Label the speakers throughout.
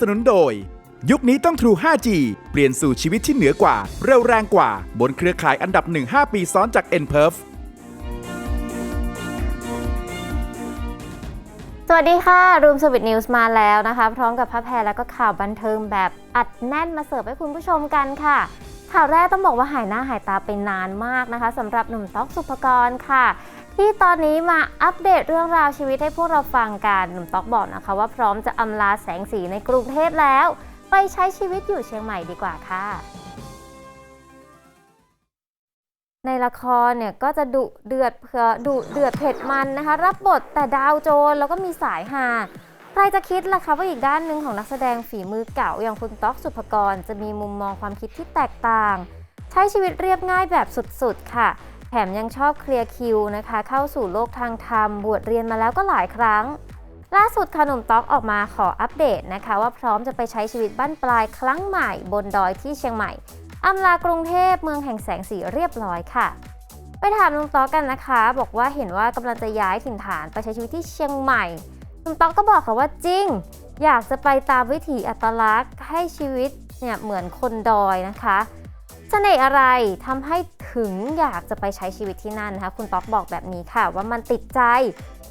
Speaker 1: สนุนโดย ยุคนี้ต้อง True 5G เปลี่ยนสู่ชีวิตที่เหนือกว่า เร็วแรงกว่า บนเครือข่ายอันดับ 1 5 ปีซ้อนจาก n p e r f
Speaker 2: สวัสดีค่ะรูมสวิตนิวส์มาแล้วนะคะ พร้อมกับพระแพรแล้วก็ข่าวบันเทิงแบบอัดแน่นมาเสิร์ฟให้คุณผู้ชมกันค่ะ ข่าวแรกต้องบอกว่าหายหน้าหายตาไปนานมากนะคะสำหรับหนุ่มต๊อกสุภกรค่ะ ที่ตอนนี้มาอัปเดตเรื่องราวชีวิตให้พวกเราฟังกันหนุ่มต๊อกบอกนะคะ ว่าพร้อมจะอำลาแสงสีในกรุงเทพแล้ว ไปใช้ชีวิตอยู่เชียงใหม่ดีกว่าค่ะ ในละครเนี่ยก็จะดุเดือดเผื่อดุเดือดเผ็ดมันนะคะ รับบทแต่ดาวโจรแล้วก็มีสายฮาใครจะคิดล่ะคะว่าอีกด้านหนึ่งของนักแสดงฝีมือเก่าอย่างคุณต๊อกสุภกร จะมีมุมมองความคิดที่แตกต่าง ใช้ชีวิตเรียบง่ายแบบสุดๆค่ะ แถมยังชอบเคลียร์คิวนะคะ เข้าสู่โลกทางธรรม บวชเรียนมาแล้วก็หลายครั้ง ล่าสุดค่ะหนุ่มต๊อกออกมาขออัปเดตนะคะ ว่าพร้อมจะไปใช้ชีวิตบ้านปลายครั้งใหม่บนดอยที่เชียงใหม่อำลากรุงเทพเมืองแห่งแสงสีเรียบร้อยค่ะ ไปถามลุงต๊อกกันนะคะ บอกว่าเห็นว่ากำลังจะย้ายถิ่นฐานไปใช้ชีวิตที่เชียงใหม่ลุงต๊อกก็บอกค่ะว่าจริง อยากจะไปตามวิถีอัตลักษณ์ให้ชีวิตเนี่ยเหมือนคนดอยนะคะเสน่ห์อะไรทำให้ ถึงอยากจะไปใช้ชีวิตที่นั่นนะคะคุณต๊อกบอกแบบนี้ค่ะ ว่ามันติดใจ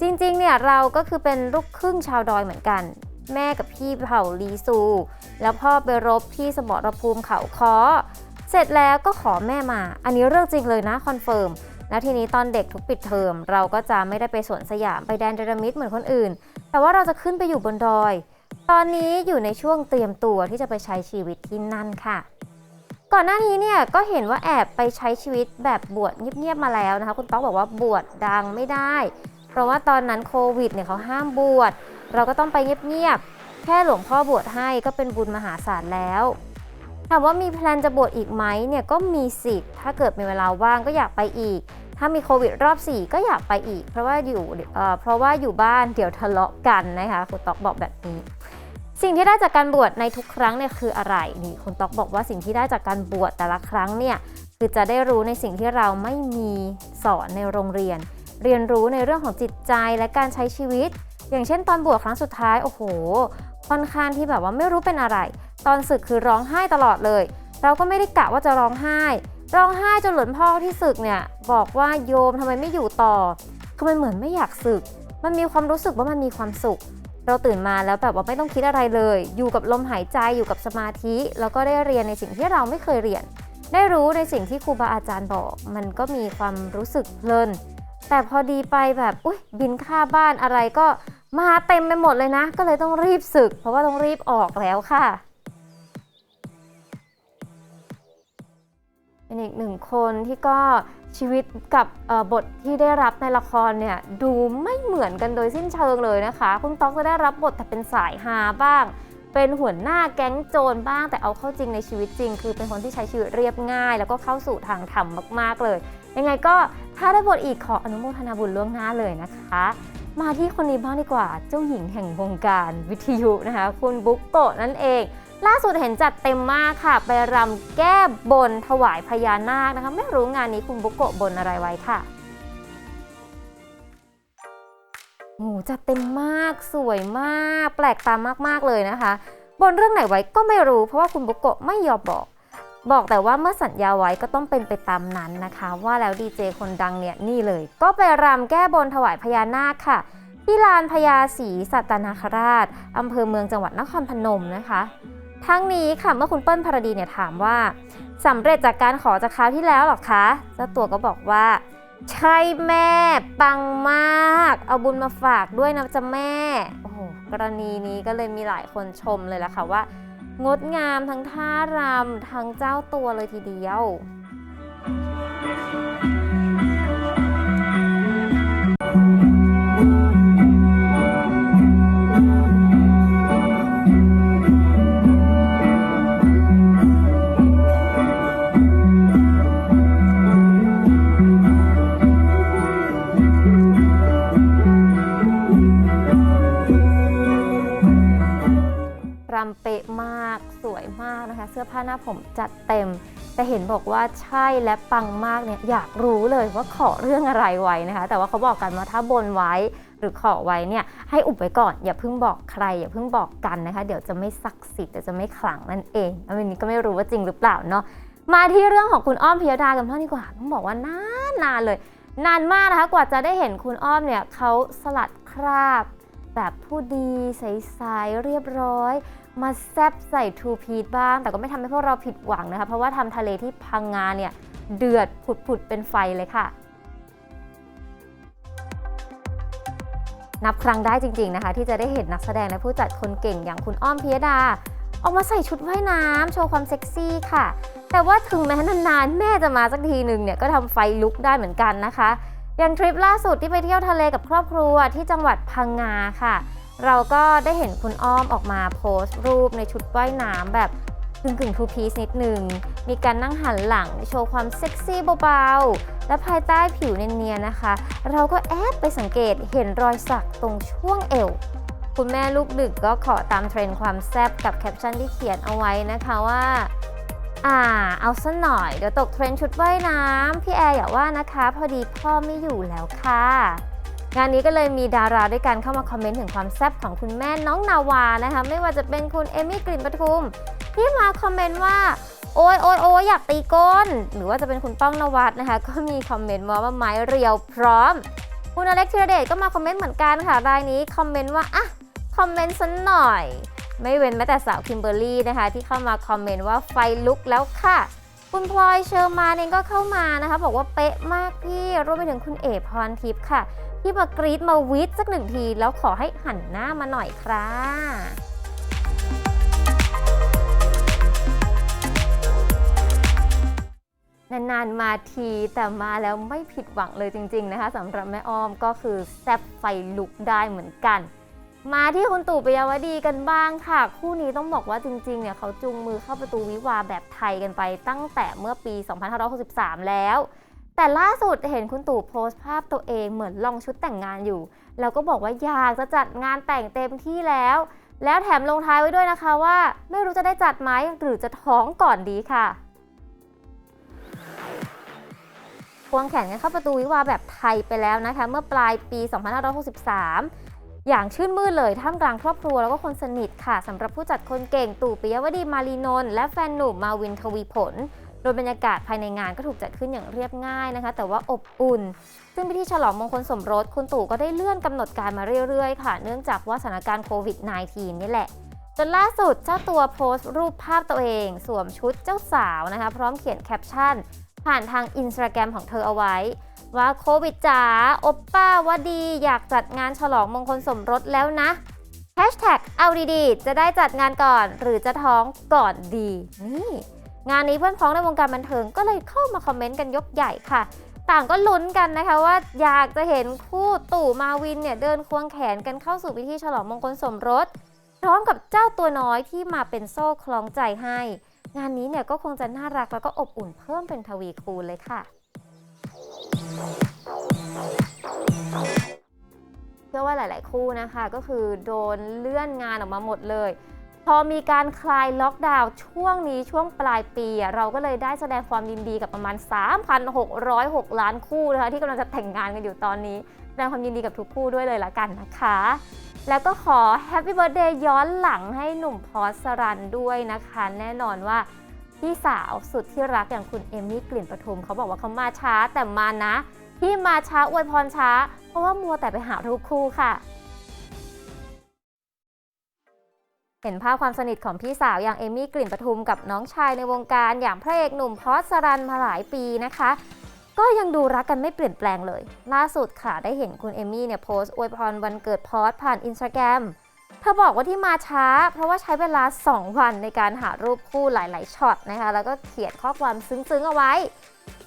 Speaker 2: จริงๆเนี่ยเราก็คือเป็นลูกครึ่งชาวดอยเหมือนกัน แม่กับพี่เผ่าลีซู แล้วพ่อไปรบที่สมรภูมิเขาคอเสร็จแล้วก็ขอแม่มา อันนี้เรื่องจริงเลยนะคอนเฟิร์มแล้วทีนี้ตอนเด็กทุกปิดเทอม เราก็จะไม่ได้ไปสวนสยามไปแดนเดรมิดเหมือนคนอื่น แต่ว่าเราจะขึ้นไปอยู่บนดอย ตอนนี้อยู่ในช่วงเตรียมตัวที่จะไปใช้ชีวิตที่นั่นค่ะ ก่อนหน้านี้เนี่ยก็เห็นว่าแอบไปใช้ชีวิตแบบบวชเงียบๆมาแล้วนะคะ คุณต๊อกบอกว่าบวชดังไม่ได้ เพราะว่าตอนนั้นโควิดเนี่ยเขาห้ามบวชเราก็ต้องไปเงียบๆแค่หลวงพ่อบวชให้ก็เป็นบุญมหาศาลแล้วถามว่ามีแพลนจะบวชอีกไหมเนี่ยก็มีสิทธิ์ถ้าเกิดมีเวลาว่างก็อยากไปอีก ถ้ามีโควิดรอบ 4 ก็อยากไปอีก เพราะว่าอยู่เเพราะว่าอยู่บ้านเดี๋ยวทะเลาะกันนะคะคุณต๊อกบอกแบบนี้ สิ่งที่ได้จากการบวชในทุกครั้งเนี่ยคืออะไรนี่คุณต๊อกบอกว่าสิ่งที่ได้จากการบวชแต่ละครั้งเนี่ยคือจะได้รู้ในสิ่งที่เราไม่มีสอนในโรงเรียน เรียนรู้ในเรื่องของจิตใจและการใช้ชีวิต อย่างเช่น ตอนบวชครั้งสุดท้ายโอ้โหค่อนข้างที่แบบว่าไม่รู้เป็นอะไร ตอนศึกคือร้องไห้ตลอดเลย เราก็ไม่ได้กะว่าจะร้องไห้ ร้องไห้จนหลวงพ่อที่ศึกเนี่ยบอกว่าโยมทำไมไม่อยู่ต่อคือมันเหมือนไม่อยากศึก มันมีความรู้สึกว่ามันมีความสุข เราตื่นมาแล้วแบบว่าไม่ต้องคิดอะไรเลย อยู่กับลมหายใจอยู่กับสมาธิ แล้วก็ได้เรียนในสิ่งที่เราไม่เคยเรียน ได้รู้ในสิ่งที่ครูบาอาจารย์บอก มันก็มีความรู้สึกเพลิน แต่พอดีไปแบบอุ้ยบินค่าบ้านอะไรก็มาเต็มไปหมดเลยนะ ก็เลยต้องรีบศึก เพราะว่าต้องรีบออกแล้วค่ะเป็นอีกหนึ่งคนที่ก็ ชีวิตกับบทที่ได้รับในละครเนี่ยดูไม่เหมือนกันโดยสิ้นเชิงเลยนะคะ คุณต๊อกจะได้รับบทแต่เป็นสายฮาบ้าง เป็นหัวหน้าแก๊งโจรบ้าง แต่เอาเข้าจริงในชีวิตจริง คือเป็นคนที่ใช้ชีวิตเรียบง่าย แล้วก็เข้าสู่ทางธรรมมาก ๆ เลย ยังไงก็ถ้าได้บทอีกขออนุโมทนาบุญล่วงหน้าเลยนะคะ มาที่คนนี้บ้างดีกว่า เจ้าหญิงแห่งวงการวิทยุนะคะ คุณบุ๊กโกะนั่นเอง ล่าสุดเห็นจัดเต็มมากค่ะ ไปรำแก้บนถวายพญานาคนะคะ ไม่รู้งานนี้คุณบุ๊กโกะบนอะไรไว้ค่ะโอ้โหจัดเต็มมากสวยมาก แปลกตามากๆเลยนะคะ บนเรื่องไหนไว้ก็ไม่รู้เพราะว่าคุณบุ๊กโกะไม่ยอมบอก บอกแต่ว่าเมื่อสัญญาไว้ก็ต้องเป็นไปตามนั้นนะคะ ว่าแล้วดีเจคนดังเนี่ยนี่เลย ก็ไปรำแก้บนถวายพญานาคค่ะ ที่ลานพญาศรีสัตนาคราชอำเภอเมืองจังหวัดนครพนมนะคะทั้งนี้ค่ะเมื่อคุณเปิ้ลภารดีเนี่ยถามว่าสำเร็จจากการขอจากคราวที่แล้วหรอคะเจ้าตัวก็บอกว่า ใช่แม่ปังมาก เอาบุญมาฝากด้วยนะจ๊ะแม่โอ้โหกรณีนี้ก็เลยมีหลายคนชมเลยล่ะค่ะว่า งดงามทั้งท่ารำทั้งเจ้าตัวเลยทีเดียว ผมจัดเต็ม แต่เห็นบอกว่าใช่และปังมากเนี่ยอยากรู้เลยว่าขอเรื่องอะไรไว้นะคะ แต่ว่าเขาบอกกันว่าถ้าบนไว้หรือขอไว้เนี่ยให้อุบไว้ก่อนอย่าเพิ่งบอกใคร อย่าเพิ่งบอกกันนะคะ เดี๋ยวจะไม่ศักดิ์สิทธิ์เดี๋ยวจะไม่ขลังนั่นเองแล้ววันนี้ก็ไม่รู้ว่าจริงหรือเปล่าเนาะมาที่เรื่องของคุณอ้อมพิยดากันบ้างดีกว่าต้องบอกว่านานนานเลย นานมากนะคะกว่าจะได้เห็นคุณอ้อมเนี่ยเขาสลัดคราบ แบบผู้ดีใสๆเรียบร้อย มาแซบใส่ทูพีทบ้าง แต่ก็ไม่ทำให้พวกเราผิดหวังนะคะ เพราะว่าทำทะเลที่พังงานเนี่ย เดือดผุดๆเป็นไฟเลยค่ะ นับครั้งได้จริงๆนะคะ ที่จะได้เห็นนักแสดงและผู้จัดคนเก่งอย่างคุณอ้อมพิยดา ออกมาใส่ชุดว่ายน้ำโชว์ความเซ็กซี่ค่ะ แต่ว่าถึงแม้นานๆ แม่จะมาสักทีหนึ่งเนี่ยก็ทำไฟลุกได้เหมือนกันนะคะ อย่างทริปล่าสุดที่ไปเที่ยวทะเลกับครอบครัวที่จังหวัดพังงาค่ะ เราก็ได้เห็นคุณอ้อมออกมาโพสต์รูปในชุดว่ายน้ำแบบกึ่งกึ่งทูพีซนิดหนึ่ง มีการนั่งหันหลังโชว์ความเซ็กซี่เบาๆ และภายใต้ผิวเนียนๆนะคะ เราก็แอบไปสังเกตเห็นรอยสักตรงช่วงเอว คุณแม่ลูกดึกก็ขอตามเทรนด์ความแซ่บกับแคปชั่นที่เขียนเอาไว้นะคะว่า อ่า เอาซะหน่อย เดี๋ยวตกเทรนด์ชุดว่ายน้ำพี่แอร์อย่าว่านะคะ พอดีพ่อไม่อยู่แล้วค่ะ งานนี้ก็เลยมีดาราด้วยกันเข้ามาคอมเมนต์ถึงความแซ่บของคุณแม่น้องนาวานะคะ ไม่ว่าจะเป็นคุณเอมี่กลิ่นปทุม ที่มาคอมเมนต์ว่าโอ้ยโอ้ยโอ้ยอยากตีก้น หรือว่าจะเป็นคุณป้องนวัดนะคะ ก็มีคอมเมนต์มาว่าไม้เรียวพร้อม คุณอเล็กธีรเดชก็มาคอมเมนต์เหมือนกันค่ะรายนี้คอมเมนต์ว่าอะคอมเมนต์สันหน่อย ไม่เว้นแม้แต่สาวคิมเบอร์รี่นะคะ ที่เข้ามาคอมเมนต์ว่าไฟลุกแล้วค่ะ คุณพลอยเชอร์มานเองก็เข้ามานะคะ บอกว่าเป๊ะมากพี่รวมไปถึงคุณเอ๋พรทิพย์ค่ะ ที่มากรีดมาวิทสักหนึ่งที แล้วขอให้หันหน้ามาหน่อยค่ะนานๆมาทีแต่มาแล้วไม่ผิดหวังเลยจริง ๆ นะคะสำหรับแม่อ้อมก็คือแซบไฟลุกได้เหมือนกัน มาที่คุณตู่ปิยวดีกันบ้างค่ะ คู่นี้ต้องบอกว่าจริงๆเนี่ยเขาจูงมือเข้าประตูวิวาแบบไทยกันไปตั้งแต่เมื่อปี 2563 แล้ว แต่ล่าสุดเห็นคุณตู่โพสต์ภาพตัวเองเหมือนลองชุดแต่งงานอยู่ แล้วก็บอกว่าอยากจะจัดงานแต่งเต็มที่แล้ว แล้วแถมลงท้ายไว้ด้วยนะคะว่า ไม่รู้จะได้จัดไหมหรือจะท้องก่อนดีค่ะควงแขนกันเข้าประตูวิวาแบบไทยไปแล้วนะคะ เมื่อปลายปี 2563 อย่างชื่นมื่นเลยท่ามกลางครอบครัวแล้วก็คนสนิทค่ะสำหรับผู้จัดคนเก่งตู่ปิยวดีมารีนนท์และแฟนหนุ่มมาวินทวีผล โดยบรรยากาศภายในงานก็ถูกจัดขึ้นอย่างเรียบง่ายนะคะ แต่ว่าอบอุ่น ซึ่งพิธีฉลองมงคลสมรสคุณตู่ก็ได้เลื่อนกำหนดการมาเรื่อยๆ ค่ะ เนื่องจากว่าสถานการณ์โควิด -19 นี่แหละจนล่าสุดเจ้าตัวโพสต์รูปภาพตัวเอง สวมชุดเจ้าสาวนะคะ พร้อมเขียนแคปชั่น ผ่านทางอินสตาแกรมของเธอเอาไว้ ว่าโควิดจ๋าโอปป้าว่าดี อยากจัดงานฉลองมงคลสมรสแล้วนะแฮชแท็กเอาดีๆ จะได้จัดงานก่อนหรือจะท้องก่อนดี นี่ งานนี้เพื่อนพ้องในวงการบันเทิงก็เลยเข้ามาคอมเมนต์กันยกใหญ่ค่ะ ต่างก็ลุ้นกันนะคะว่าอยากจะเห็นคู่ตู่มาวินเนี่ยเดินควงแขนกันเข้าสู่พิธีฉลองมงคลสมรส พร้อมกับเจ้าตัวน้อยที่มาเป็นโซ่คล้องใจให้ งานนี้เนี่ยก็คงจะน่ารักแล้วก็อบอุ่นเพิ่มเป็นทวีคูณเลยค่ะ เชื่อว่าหลาย ๆ คู่นะคะ ก็คือโดนเลื่อนงานออกมาหมดเลย พอมีการคลายล็อกดาวน์ช่วงนี้ช่วงปลายปีอะเราก็เลยได้แสดงความยินดีกับประมาณ 3,606 ล้านคู่นะคะที่กำลังจะแต่งงานกันอยู่ตอนนี้แสดงความยินดีกับทุกคู่ด้วยเลยละกันนะคะ แล้วก็ขอแฮปปี้เบิร์ดเดย์ย้อนหลังให้หนุ่มพอสรันด้วยนะคะ แน่นอนว่า พี่สาวสุดที่รักอย่างคุณเอมมี่กลิ่นประทุมเขาบอกว่าเขามาช้าแต่มานะ ที่มาช้าอวยพรช้า เพราะว่ามัวแต่ไปหารูปคู่ค่ะ เห็นภาพความสนิทของพี่สาวอย่างเอมี่กลิ่นประทุมกับน้องชายในวงการอย่างพระเอกหนุ่มพอสรันมาหลายปีนะคะ ก็ยังดูรักกันไม่เปลี่ยนแปลงเลย ล่าสุดค่ะได้เห็นคุณเอมี่เนี่ยโพสต์อวยพรวันเกิดพอสผ่านอินสตาแกรม เธอบอกว่าที่มาช้า เพราะว่าใช้เวลา 2 วันในการหารูปคู่หลาย ๆ ช็อตนะคะ แล้วก็เขียนข้อความซึ้ง ๆ เอาไว้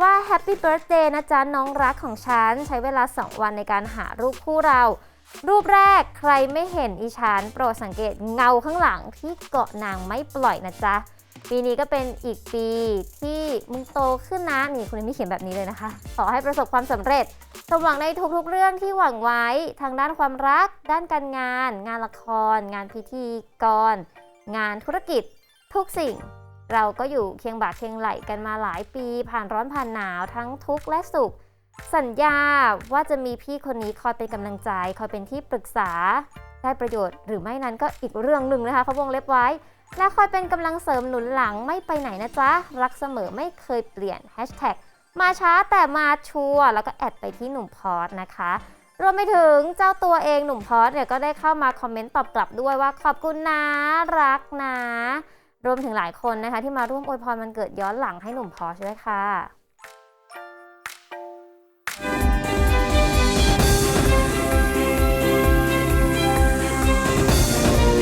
Speaker 2: ว่าแฮปปี้เบิร์ a เดย์นะจ๊ะ น้องรักของฉัน ใช้เวลา 2 วันในการหารูปคู่เรา รูปแรกใครไม่เห็นอีฉันโปรดสังเกตเงาข้างหลังที่เกาะนางไม่ปล่อยนะจ๊ะปีนี้ก็เป็นอีกปีที่มึงโตขึ้นนะนี่คุณเอมี่เขียนแบบนี้เลยนะคะ ขอให้ประสบความสำเร็จ สมหวังในทุกๆเรื่องที่หวังไว้ทางด้านความรัก ด้านการงาน งานละคร งานพิธีกร งานธุรกิจ ทุกสิ่ง เราก็อยู่เคียงบ่าเคียงไหลกันมาหลายปี ผ่านร้อนผ่านหนาวทั้งทุกข์และสุข สัญญาว่าจะมีพี่คนนี้คอยเป็นกำลังใจ คอยเป็นที่ปรึกษา ได้ประโยชน์หรือไม่นั้นก็อีกเรื่องหนึ่งนะคะเขาวงเล็บไว้ และคอยเป็นกำลังเสริมหนุนหลังไม่ไปไหนนะจ๊ะรักเสมอไม่เคยเปลี่ยน Hashtag มาช้าแต่มาชัวร์แล้วก็แอดไปที่หนุ่มพอสนะคะ รวมไปถึงเจ้าตัวเองหนุ่มพอสเนี่ยก็ได้เข้ามาคอมเมนต์ตอบกลับด้วยว่าขอบคุณนะรักนะ รวมถึงหลายคนนะคะที่มาร่วมอวยพรวันเกิดย้อนหลังให้หนุ่มพอสด้วยค่ะ